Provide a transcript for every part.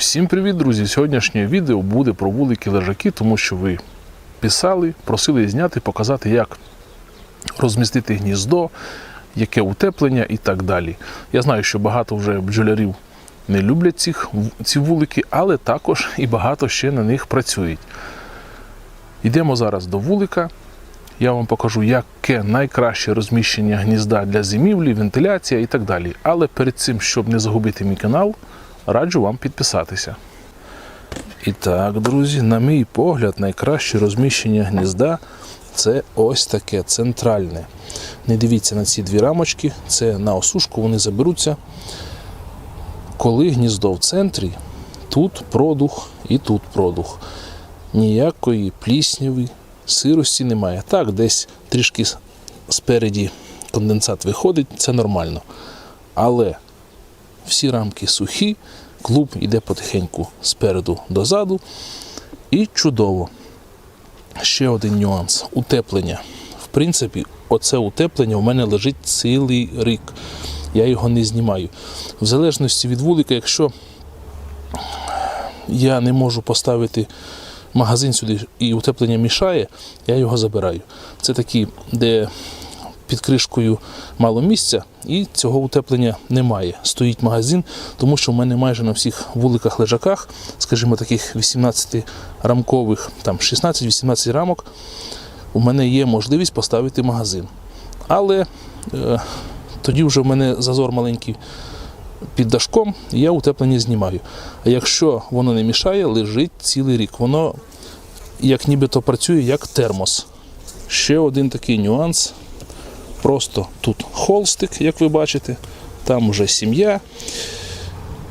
Всім привіт, друзі! Сьогоднішнє відео буде про вулики лежаки, тому що ви писали, просили зняти, показати, як розмістити гніздо, яке утеплення і так далі. Я знаю, що багато вже бджолярів не люблять цих, ці вулики, але також і багато ще на них працюють. Йдемо зараз до вулика. Я вам покажу, яке найкраще розміщення гнізда для зимівлі, вентиляція і так далі. Але перед цим, щоб не загубити мій канал, раджу вам підписатися. І так, друзі, на мій погляд, найкраще розміщення гнізда це ось таке центральне. Не дивіться на ці дві рамочки, це на осушку, вони заберуться. Коли гніздо в центрі, тут продух і тут продух. Ніякої плісняви, сирості немає. Так, десь трішки спереді конденсат виходить, це нормально. Але всі рамки сухі, клуб йде потихеньку спереду дозаду. І чудово. Ще один нюанс утеплення. В принципі, оце утеплення у мене лежить цілий рік. Я його не знімаю. В залежності від вулика, якщо я не можу поставити магазин сюди і утеплення мішає, я його забираю. Це такі, де під кришкою мало місця, і цього утеплення немає. Стоїть магазин, тому що в мене майже на всіх вуликах лежаках, скажімо, таких 18-рамкових, там 16-18 рамок, у мене є можливість поставити магазин. Але е, тоді вже в мене зазор маленький під дашком, і я утеплення знімаю. А якщо воно не мішає, лежить цілий рік. Воно як нібито працює як термос. Ще один такий нюанс. Просто тут холстик, як ви бачите, там вже сім'я.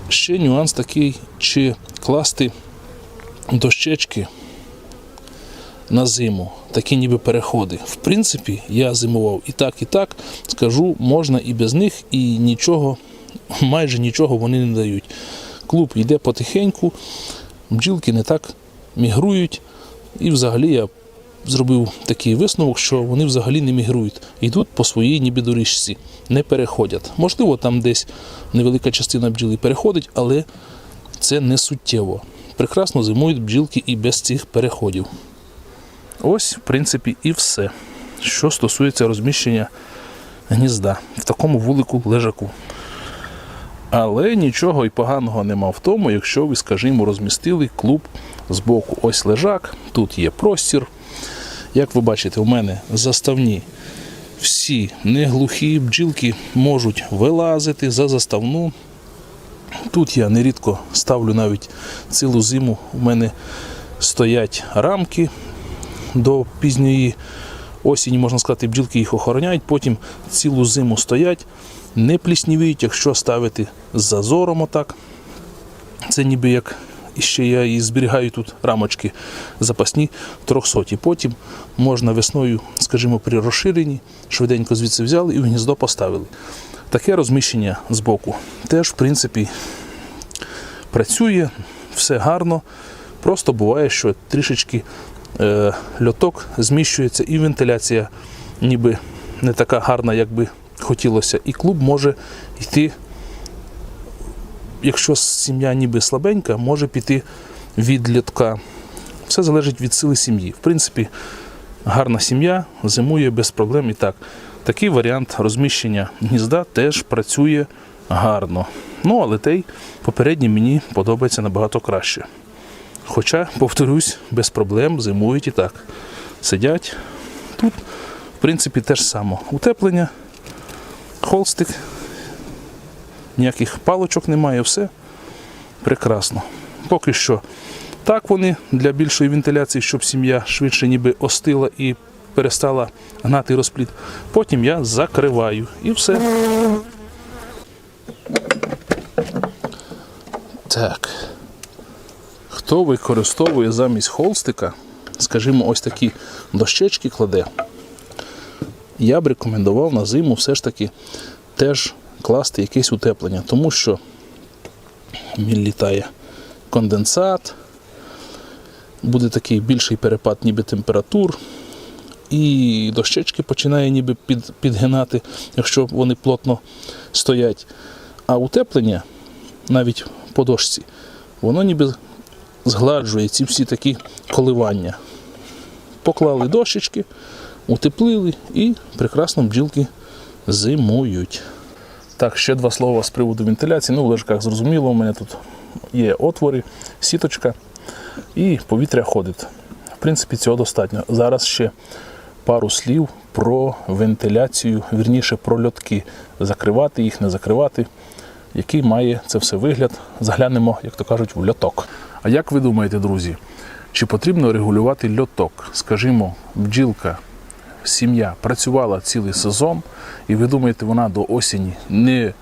Ще нюанс такий, чи класти дощечки на зиму, такі ніби переходи. В принципі, я зимував і так, і так. Скажу, можна і без них, і нічого, майже нічого вони не дають. Клуб йде потихеньку, бджілки не так мігрують. І взагалі я зробив такий висновок, що вони взагалі не мігрують. Йдуть по своїй ніби доріжці, не переходять. Можливо, там десь невелика частина бджіл переходить, але це не суттєво. Прекрасно зимують бджілки і без цих переходів. Ось, в принципі, і все, що стосується розміщення гнізда в такому вулику лежаку. Але нічого і поганого нема в тому, якщо ви, скажімо, розмістили клуб з боку. Ось лежак, тут є простір. Як ви бачите, у мене заставні всі не глухі, бджілки можуть вилазити за заставну. Тут я нерідко ставлю навіть цілу зиму. У мене стоять рамки до пізньої осені, можна сказати, бджілки їх охороняють, потім цілу зиму стоять, не пліснівіють, якщо ставити з зазором отак. Це ніби як і ще я і зберігаю тут рамочки запасні 300. Потім можна весною, скажімо, при розширенні, швиденько звідси взяли і в гніздо поставили. Таке розміщення з боку теж, в принципі, працює, все гарно. Просто буває, що трішечки е, льоток зміщується і вентиляція ніби не така гарна, як би хотілося. І клуб може йти якщо сім'я ніби слабенька, може піти від літка. Все залежить від сили сім'ї. В принципі, гарна сім'я зимує без проблем і так. Такий варіант розміщення гнізда теж працює гарно. Ну, але той попередній мені подобається набагато краще. Хоча, повторюсь, без проблем зимують і так. Сидять. Тут, в принципі, те ж саме. Утеплення, холстик, ніяких палочок немає, все прекрасно. Поки що так вони для більшої вентиляції, щоб сім'я швидше ніби остила і перестала гнати розплід. Потім я закриваю і все. Так. Хто використовує замість холстика, скажімо, ось такі дощечки кладе, я б рекомендував на зиму все ж таки теж класти якесь утеплення, тому що літає конденсат, буде такий більший перепад ніби температур, і дощечки починає ніби під, підгинати, якщо вони плотно стоять. А утеплення навіть по дошці воно ніби згладжує ці всі такі коливання. Поклали дощечки, утеплили і прекрасно бджілки зимують. Так, ще два слова з приводу вентиляції. Ну, в лежках зрозуміло, у мене тут є отвори, сіточка і повітря ходить. В принципі, цього достатньо. Зараз ще пару слів про вентиляцію, вірніше про льотки. Закривати їх, не закривати. Який має це все вигляд. Заглянемо, як то кажуть, в льоток. А як ви думаєте, друзі, чи потрібно регулювати льоток? Скажімо, бджілка, сім'я працювала цілий сезон, і ви думаєте, вона до осені не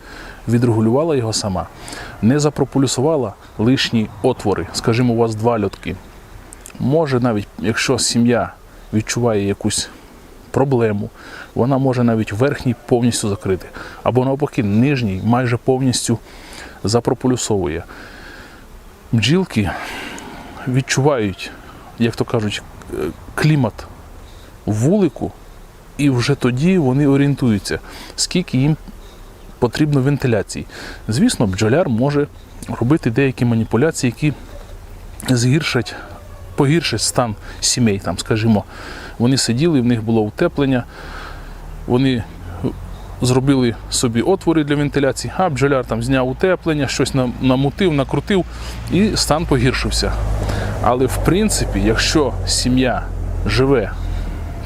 відрегулювала його сама, не запропульсувала лишні отвори. Скажімо, у вас два льотки. Може навіть, якщо сім'я відчуває якусь проблему, вона може навіть верхній повністю закрити, або навпаки, нижній майже повністю запропульсовує. Бджілки відчувають, як то кажуть, е, клімат вулику, і вже тоді вони орієнтуються, скільки їм потрібно вентиляції. Звісно, бджоляр може робити деякі маніпуляції, які згіршать, погіршать стан сімей. Там, скажімо, вони сиділи, в них було утеплення, вони зробили собі отвори для вентиляції, а бджоляр там зняв утеплення, щось нам- намутив, накрутив, і стан погіршився. Але в принципі, якщо сім'я живе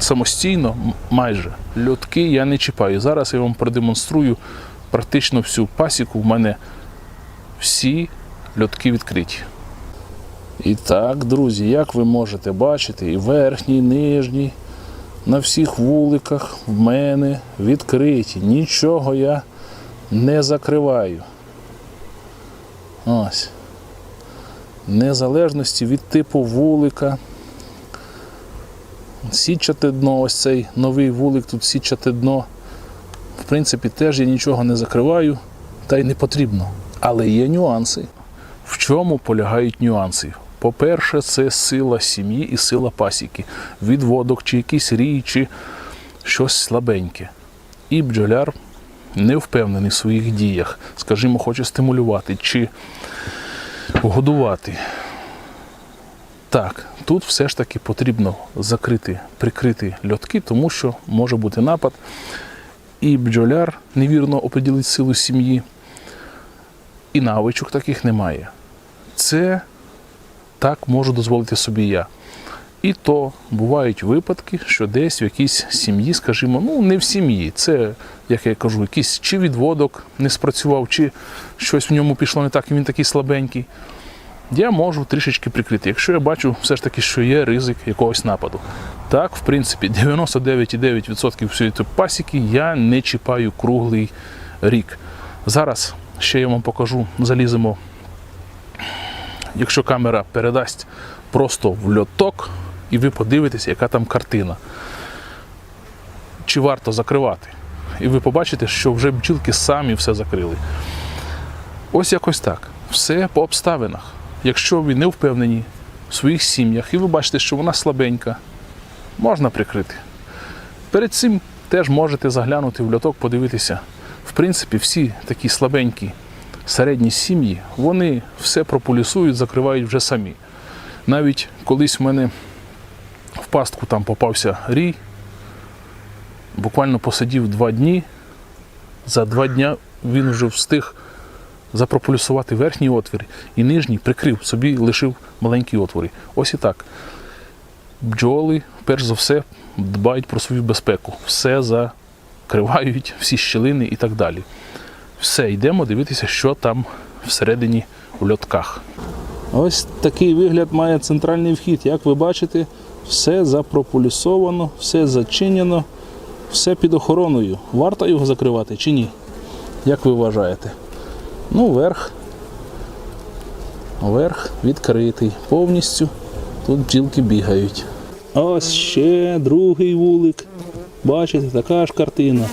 самостійно, майже льотки я не чіпаю. Зараз я вам продемонструю практично всю пасіку. В мене всі льотки відкриті. І так, друзі, як ви можете бачити, і верхній, і нижній, на всіх вуликах в мене відкриті. Нічого я не закриваю. Ось. Незалежності від типу вулика. Січате дно, ось цей новий вулик, тут січате дно. В принципі, теж я нічого не закриваю, та й не потрібно. Але є нюанси. В чому полягають нюанси? По-перше, це сила сім'ї і сила пасіки, відводок, чи якийсь рій, чи щось слабеньке. І бджоляр не впевнений в своїх діях, скажімо, хоче стимулювати чи годувати. Так, тут все ж таки потрібно закрити, прикрити льотки, тому що може бути напад, і бджоляр невірно оприділить силу сім'ї, і навичок таких немає. Це так можу дозволити собі я. І то бувають випадки, що десь в якійсь сім'ї, скажімо, ну не в сім'ї, це, як я кажу, якийсь чи відводок не спрацював, чи щось в ньому пішло не так, і він такий слабенький я можу трішечки прикрити, якщо я бачу все ж таки, що є ризик якогось нападу. Так, в принципі, 99,9% всієї пасіки я не чіпаю круглий рік. Зараз ще я вам покажу, заліземо, якщо камера передасть просто в льоток, і ви подивитесь, яка там картина. Чи варто закривати? І ви побачите, що вже бджілки самі все закрили. Ось якось так. Все по обставинах. Якщо ви не впевнені в своїх сім'ях і ви бачите, що вона слабенька, можна прикрити. Перед цим теж можете заглянути в льоток, подивитися. В принципі, всі такі слабенькі середні сім'ї, вони все пропулісують, закривають вже самі. Навіть колись в мене в пастку там попався рій, буквально посидів два дні. За два дня він вже встиг запропульсувати верхній отвір і нижній прикрив, собі лишив маленькі отвори. Ось і так. Бджоли, перш за все, дбають про свою безпеку. Все закривають, всі щілини і так далі. Все, йдемо дивитися, що там всередині у льотках. Ось такий вигляд має центральний вхід. Як ви бачите, все запропульсовано, все зачинено, все під охороною. Варто його закривати чи ні? Як ви вважаєте? Ну, верх. Верх відкритий повністю. Тут бджілки бігають. Ось ще другий вулик. Бачите, така ж картина.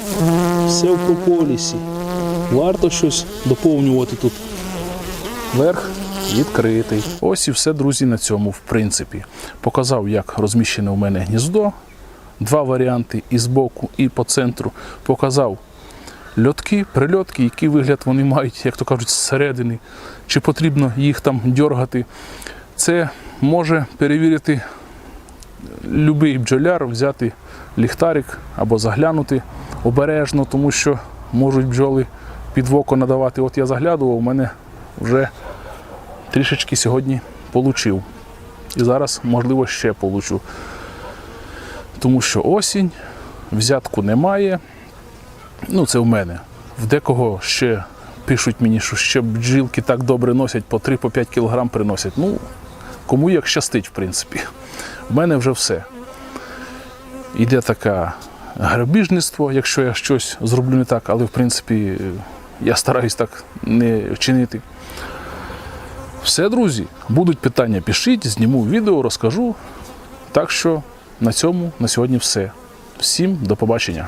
Все в прополісі. Варто щось доповнювати тут. Верх відкритий. Ось і все, друзі, на цьому, в принципі. Показав, як розміщене у мене гніздо. Два варіанти і збоку, і по центру. Показав льотки, прильотки, який вигляд вони мають, як то кажуть, зсередини, чи потрібно їх там дьоргати. Це може перевірити любий бджоляр, взяти ліхтарик або заглянути обережно, тому що можуть бджоли під око надавати. От я заглядував, у мене вже трішечки сьогодні получив. І зараз, можливо, ще получу. Тому що осінь, взятку немає. Ну, це в мене. В декого ще пишуть мені, що ще бджілки так добре носять, по 3-5 кг приносять. Ну, кому як щастить, в принципі. В мене вже все. Іде таке грабіжництво, якщо я щось зроблю не так, але в принципі я стараюсь так не вчинити. Все, друзі, будуть питання, пишіть, зніму відео, розкажу. Так що на цьому на сьогодні все. Всім до побачення.